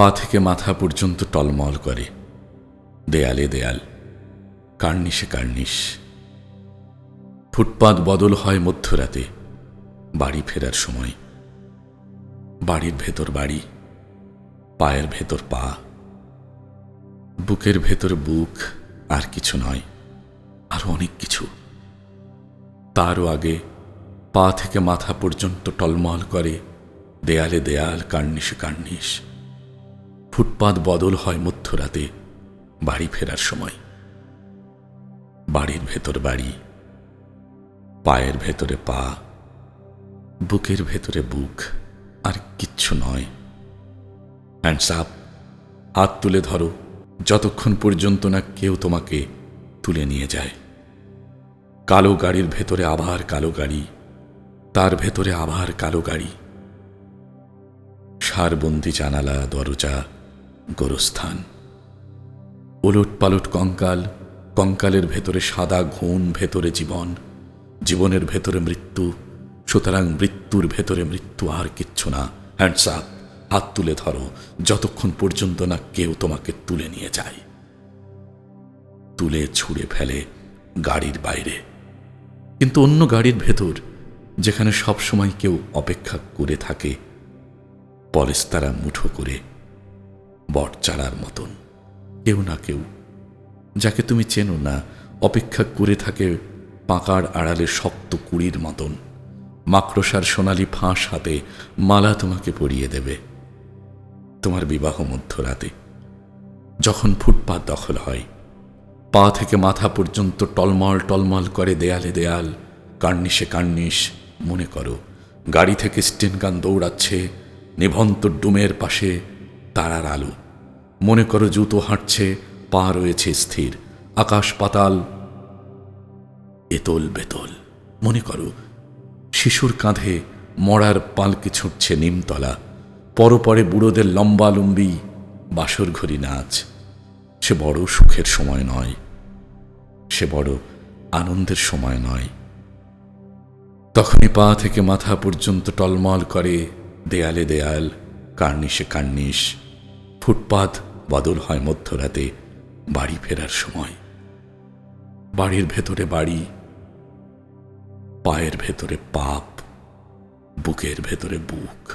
পা থেকে মাথা পর্যন্ত টলমল করে। দেয়ালে দেয়াল, কার্নিশে কার্নিশ। ফুটপাত বদল হয় মধ্যরাতে, বাড়ি ফেরার সময়। বাড়ির ভেতর বাড়ি, পায়ের ভেতর পা। বুকের ভেতর বুক, আর কিছু নয়, আরও অনেক কিছু। তারও আগে পা থেকে মাথা পর্যন্ত টলমল করে, দেয়ালে দেয়াল, কার্নিশে কার্নিশ। ফুটপাত বদল হয় মধ্যরাতে, বাড়ি ফেরার সময়। বাড়ির ভেতর বাড়ি, পায়ের ভেতরে পা, বুকের ভেতরে বুক, আর কিচ্ছু নয়। হ্যান্ডস আপ হাত তুলে ধরো, যতক্ষণ পর্যন্ত না কেউ তোমাকে তুলে নিয়ে যায়। কালো গাড়ির ভেতরে আবার কালো গাড়ি, তার ভেতরে আবার কালো গাড়ি। সারবন্দি জানালা, দরজা গোরস্থান। ওলট পালট কঙ্কাল, কঙ্কালের ভেতরে সাদা ঘুণ, ভেতরে জীবন, জীবনের ভেতরে মৃত্যু, সুতরাং মৃত্যুর ভেতরে মৃত্যু আর কিচ্ছু না। হ্যান্ডস আপ হাত তুলে ধরো, যতক্ষণ পর্যন্ত না কেউ তোমাকে তুলে নিয়ে যায়। তুলে ছুঁড়ে ফেলে গাড়ির বাইরে। কিন্তু অন্য গাড়ির ভেতর, যেখানে সবসময় কেউ অপেক্ষা করে থাকে পলেস্তারা মুঠো করে বট চাড়ার মতন। কেউ না কেউ, যাকে তুমি চেনো না, অপেক্ষা করে থাকে পাকার আড়ালে শক্ত কুড়ির মতন। মাকড়সার সোনালি ফাঁস হাতে মালা তোমাকে পরিয়ে দেবে। তোমার বিবাহ মধ্যরাতে, যখন ফুটপাত দখল হয়, পা থেকে মাথা পর্যন্ত টলমল টলমল করে দেয়ালে দেয়াল, কার্নিশে কার্নিশ, মনে করো, গাড়ি থেকে স্টেনগান দৌড়াচ্ছে, নিভন্ত ডুমের পাশে তারার আলো। মনে করো জুতো হাঁটছে, পা রয়েছে স্থির, আকাশ পাতাল। এতল বেতল। মনে করো, শিশুর কাঁধে মরার পালকে ছুটছে নিমতলা। পরপরে বুড়োদের লম্বা লম্বি বাসর ঘড়ি নাচ। সে বড় সুখের সময় নয়। সে বড় আনন্দের সময় নয়। তখনই পা থেকে মাথা পর্যন্ত টলমল করে দেয়ালে দেয়াল, কার্নিশে কার্নিশ। ফুটপাত বদল হয় মধ্যরাতে বাড়ি ফেরার সময়। বাড়ির ভেতরে বাড়ি, পায়ের ভেতরে পাপ, বুকের ভেতরে বুক।